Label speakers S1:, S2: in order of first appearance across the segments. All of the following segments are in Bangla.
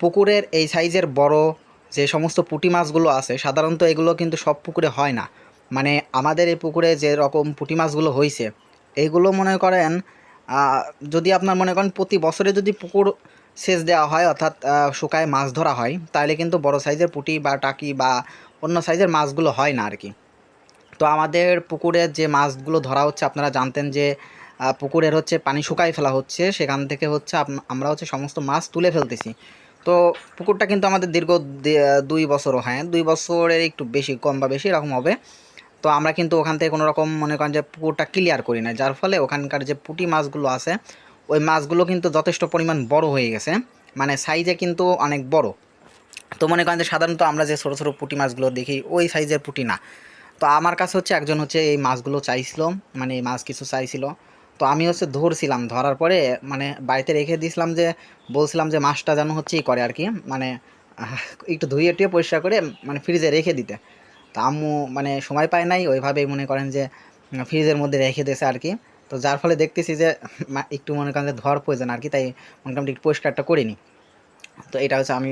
S1: পুকুরের এই সাইজের বড় যে সমস্ত পুঁটি মাছগুলো আছে, সাধারণত এগুলো কিন্তু সব পুকুরে হয় না। মানে আমাদের এই পুকুরে যে রকম পুঁটি মাছগুলো হয়েছে এইগুলো মনে করেন যদি আপনার মনে করেন প্রতি বছরে যদি পুকুর সেচ দেওয়া হয়, অর্থাৎ শুকায় মাছ ধরা হয়, তাহলে কিন্তু বড় সাইজের পুঁটি বা টাকি বা অন্য সাইজের মাছগুলো হয় না আর কি তো আমাদের পুকুরের যে মাছগুলো ধরা হচ্ছে, আপনারা জানতেন যে পুকুরের হচ্ছে পানি শুকায় ফেলা হচ্ছে, সেখান থেকে হচ্ছে আমরা হচ্ছে সমস্ত মাছ তুলে ফেলতেছি। তো পুকুরটা কিন্তু আমাদের দীর্ঘ দুই বছরও হ্যাঁ দুই বছরের একটু বেশি, কম বা বেশি এরকম হবে। তো আমরা কিন্তু ওখান থেকে কোনো রকম মনে করেন যে পুকুরটা ক্লিয়ার করি না যার ফলে ওখানকার যে পুটি মাছগুলো আছে, ওই মাছগুলো কিন্তু যথেষ্ট পরিমাণ বড় হয়ে গেছে মানে সাইজে কিন্তু অনেক বড়। তো মনে করেন যে সাধারণত আমরা যে ছোটো ছোটো পুটি মাছগুলো দেখি, ওই সাইজের পুঁটি না। তো আমার কাছে হচ্ছে একজন হচ্ছে এই মাছগুলো চাইছিল মানে মাছ কিছু চাইছিল। তো আমি হচ্ছে ধরছিলাম, ধরার পরে মানে বাড়িতে রেখে দিয়েছিলাম যে, বলছিলাম যে মাছটা যেন হচ্ছে ই করে আর কি মানে একটু ধুয়ে টুয়ে পরিষ্কার করে মানে ফ্রিজে রেখে দিতে। তো আম্মু মানে সময় পায় নাই, ওইভাবেই মনে করেন যে ফ্রিজের মধ্যে রেখে দিয়েছে আর কি তো যার ফলে দেখতেছি যে একটু মনে করেন যে ধর প্রয়োজন আর কি তাই মোটামুটি একটু পরিষ্কারটা করিনি। তো এটা হচ্ছে আমি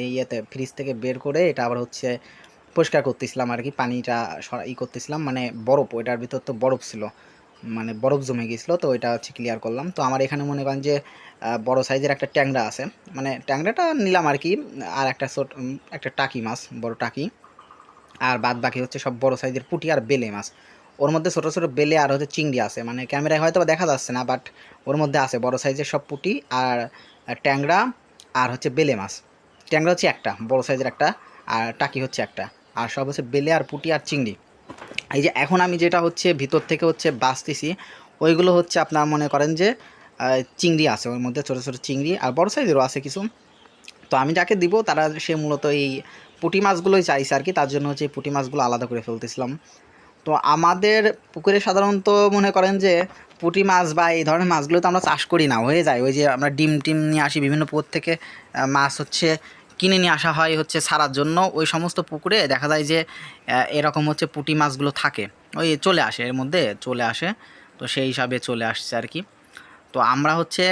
S1: এই ইয়েতে ফ্রিজ থেকে বের করে এটা আবার হচ্ছে পরিষ্কার করতেছিলাম আর কি পানিটা সরা- ই করতেছিলাম মানে বরফ, ওইটার ভিতর তো বরফ ছিল। মানে বরফ জমে গেছিল, তো ওইটা হচ্ছে ক্লিয়ার করলাম। তো আমার এখানে মনে করেন যে বড় সাইজের একটা ট্যাংরা আছে। মানে ট্যাংরাটা নিলাম আর কি, আর একটা ছোট একটা টাকি মাছ, বড় টাকি। আর বাদ বাকি হচ্ছে সব বড় সাইজের পুটি আর বেলে মাছ। ওর মধ্যে ছোটো ছোটো বেলে আর হচ্ছে চিংড়ি আছে। মানে ক্যামেরায় হয়তো দেখা যাচ্ছে না বাট ওর মধ্যে আছে বড় সাইজের সব পুটি আর ট্যাংরা আর হচ্ছে বেলে মাছ। ট্যাংরা হচ্ছে একটা, বড় সাইজের একটা, আর টাকি হচ্ছে একটা। আর সব হচ্ছে বেলে আর পুটি আর চিংড়ি। এই যে এখন আমি যেটা হচ্ছে ভিতর থেকে হচ্ছে বাঁচতেছি, ওইগুলো হচ্ছে আপনার মনে করেন যে চিংড়ি আছে, ওর মধ্যে ছোটো ছোটো চিংড়ি আর বড় সাইজেরও আছে কিছু। তো আমি যাকে দিব, তারা সে মূলত এই পুঁটি মাছগুলোই চাইছে আর কি, তার জন্য হচ্ছে পুঁটি মাছগুলো আলাদা করে ফেলতেছিলাম। তো আমাদের পুকুরে সাধারণত মনে করেন যে, পুঁটি মাছ বা এই ধরনের মাছগুলো তো আমরা চাষ করি না, হয়ে যায়। ওই যে আমরা ডিম টিম নিয়ে আসি বিভিন্ন পুকুর থেকে মাছ হচ্ছে কিনে নিয়ে আসা হয় হচ্ছে সারার জন্য। ওই সমস্ত পুকুরে দেখা যায় যে এরকম হচ্ছে পুটি মাছগুলো থাকে। ওই চলে আসে, এর মধ্যে চলে আসে। তো সেই হিসাবে চলে আসছে আর কি। তো আমরা হচ্ছে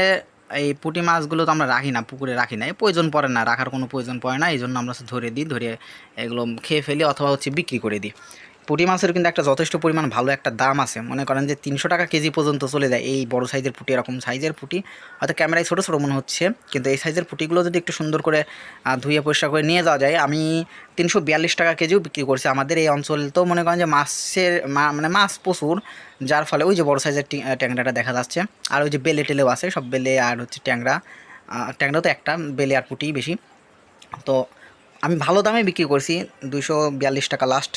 S1: এই পুটি মাছগুলো তো আমরা রাখি না, পুকুরে রাখি না। এই প্রয়োজন পড়ে না, রাখার কোনো প্রয়োজন পড়ে না। এই জন্য আমরা ধরে দিই, ধরে এগুলো খেয়ে ফেলি অথবা হচ্ছে বিক্রি করে দিই। পুঁটি মাছের কিন্তু একটা যথেষ্ট পরিমাণ ভালো একটা দাম আছে। মনে করেন যে তিনশো টাকা কেজি পর্যন্ত চলে যায় এই বড় সাইজের পুঁটি, এরকম সাইজের পুঁটি। হয়তো ক্যামেরায় ছোটো ছোটো মনে হচ্ছে, কিন্তু এই সাইজের পুঁটিগুলো যদি একটু সুন্দর করে ধুয়ে পরিষ্কার করে নিয়ে যাওয়া যায়, আমি তিনশো বিয়াল্লিশ টাকা কেজিও বিক্রি করছি। আমাদের এই অঞ্চল তো মনে করেন যে মাছের মানে মাছ প্রচুর, যার ফলে ওই যে বড় সাইজের ট্যাংরাটা দেখা যাচ্ছে। আর ওই যে বেলে টেলেও আছে, সব বেলে আর হচ্ছে ট্যাংরা ট্যাংরা তো একটা, বেলে আর পুঁটি বেশি। তো আমি ভালো দামে বিক্রি করছি দুশো বিয়াল্লিশ টাকা লাস্ট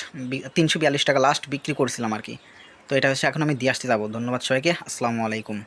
S1: তিনশো বিয়াল্লিশ টাকা লাস্ট বিক্রি করছিলাম আর কি। তো এটা হচ্ছে, এখন আমি দিয়ে আসতে যাব। ধন্যবাদ সবাইকে, আসসালামু আলাইকুম।